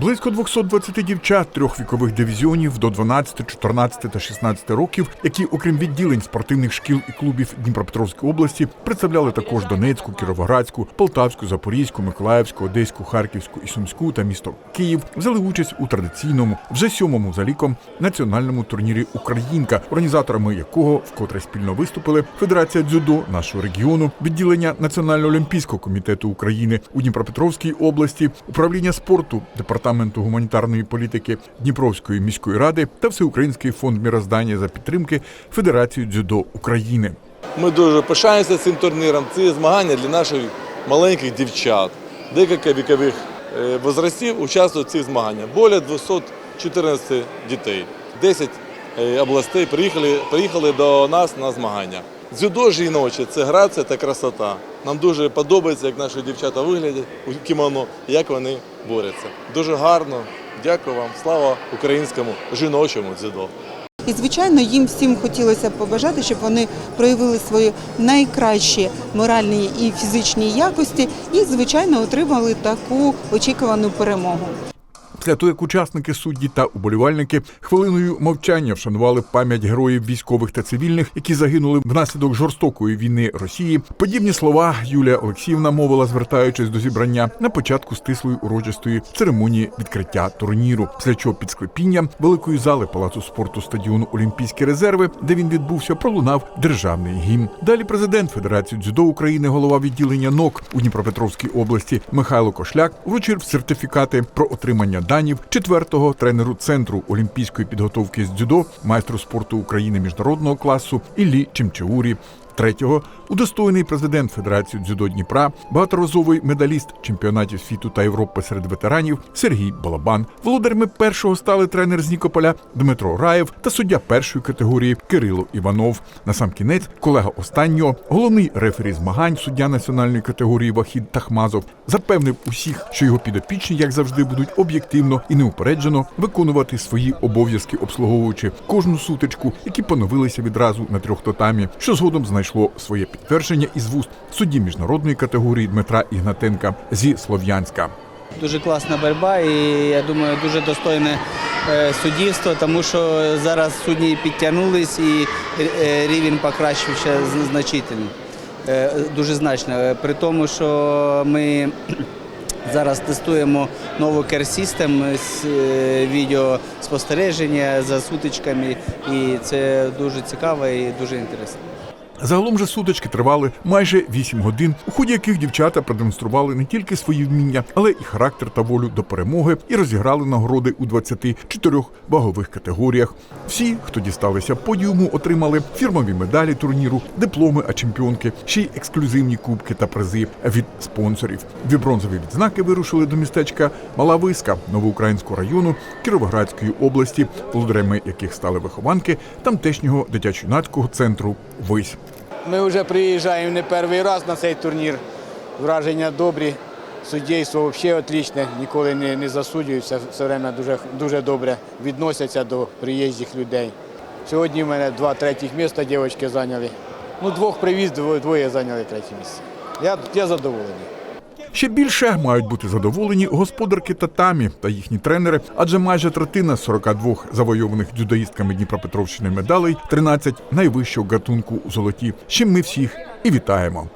Близько 220 дівчат трьох вікових дивізіонів до 12, 14 та 16 років, які, окрім відділень спортивних шкіл і клубів Дніпропетровської області, представляли також Донецьку, Кіровоградську, Полтавську, Запорізьку, Миколаївську, Одеську, Харківську і Сумську та місто Київ, взяли участь у традиційному, вже сьомому за ліком національному турнірі Українка, організаторами якого вкотре спільно виступили Федерація дзюдо нашого регіону, відділення Національного олімпійського комітету України у Дніпропетровській області, управління спорту департаменту гуманітарної політики Дніпровської міської ради та Всеукраїнський фонд міроздання за підтримки Федерації дзюдо України. Ми дуже пишаємося цим турніром. Це змагання для наших маленьких дівчат. Декілька вікових е, возрастів участвують в цих змаганнях. Більше 214 дітей. 10 е, областей приїхали, приїхали до нас на змагання. Дзюдо жіноче це грація та красота. Нам дуже подобається, як наші дівчата виглядять у кімоно, як вони борються. Дуже гарно. Дякую вам. Слава українському жіночому дзюдо. І звичайно, їм всім хотілося побажати, щоб вони проявили свої найкращі моральні і фізичні якості, і звичайно отримали таку очікувану перемогу. Після того, як учасники судді та уболівальники хвилиною мовчання вшанували пам'ять героїв військових та цивільних, які загинули внаслідок жорстокої війни Росії. Подібні слова Юлія Олексіївна мовила, звертаючись до зібрання на початку стислої урочистої церемонії відкриття турніру. Після чого під склепінням великої зали палацу спорту стадіону Олімпійські резерви, де він відбувся, пролунав державний гімн. Далі президент Федерації дзюдо України, голова відділення НОК у Дніпропетровській області Михайло Кошляк вручив сертифікати про отримання данів четвертого тренеру центру олімпійської підготовки з дзюдо, майстру спорту України міжнародного класу Іллі Чимчаурі. Третього удостоєний президент Федерації дзюдо Дніпра, багаторазовий медаліст чемпіонатів світу та Європи серед ветеранів Сергій Балабан. Володарями першого стали тренер з Нікополя Дмитро Раєв та суддя першої категорії Кирило Іванов. Насамкінець колега останнього, головний рефері змагань, суддя національної категорії Вахід Тахмазов, запевнив усіх, що його підопічні, як завжди, будуть об'єктивно і неупереджено виконувати свої обов'язки, обслуговуючи кожну сутичку, які поновилися відразу на трьох татамі, що згодом знайшло своє підтвердження із вуст судді міжнародної категорії Дмитра Ігнатенка зі Слов'янська. Дуже класна боротьба і я думаю, дуже достойне е, суддівство, тому що зараз судді підтягнулись і е, рівень покращився значительно, е, дуже значно. Е, При тому, що ми зараз тестуємо нову кер-систем з е, відеоспостереження за сутичками, і це дуже цікаво і дуже інтересно. Загалом же сутички тривали майже 8 годин, у ході яких дівчата продемонстрували не тільки свої вміння, але і характер та волю до перемоги і розіграли нагороди у 24 вагових категоріях. Всі, хто дісталися подіуму, отримали фірмові медалі турніру, дипломи, а чемпіонки, ще й ексклюзивні кубки та призи від спонсорів. Дві бронзові відзнаки вирушили до містечка Мала Виска Новоукраїнського району Кіровоградської області, володарями яких стали вихованки тамтешнього дитячо-юнацького центру Вись. Ми вже приїжджаємо не перший раз на цей турнір. Враження добрі, суддівство взагалі отлічне, ніколи не, не засуджуються, все время дуже, дуже добре відносяться до приїжджих людей. Сьогодні в мене два третіх міста дівчатки зайняли. Ну, двох привіз, двоє зайняли третє місце. Я, я задоволений. Ще більше мають бути задоволені господарки татамі та їхні тренери, адже майже третина з 42 завойованих дзюдоїстками Дніпропетровщини медалей, 13 найвищого гатунку у золоті. чим ми всіх і вітаємо.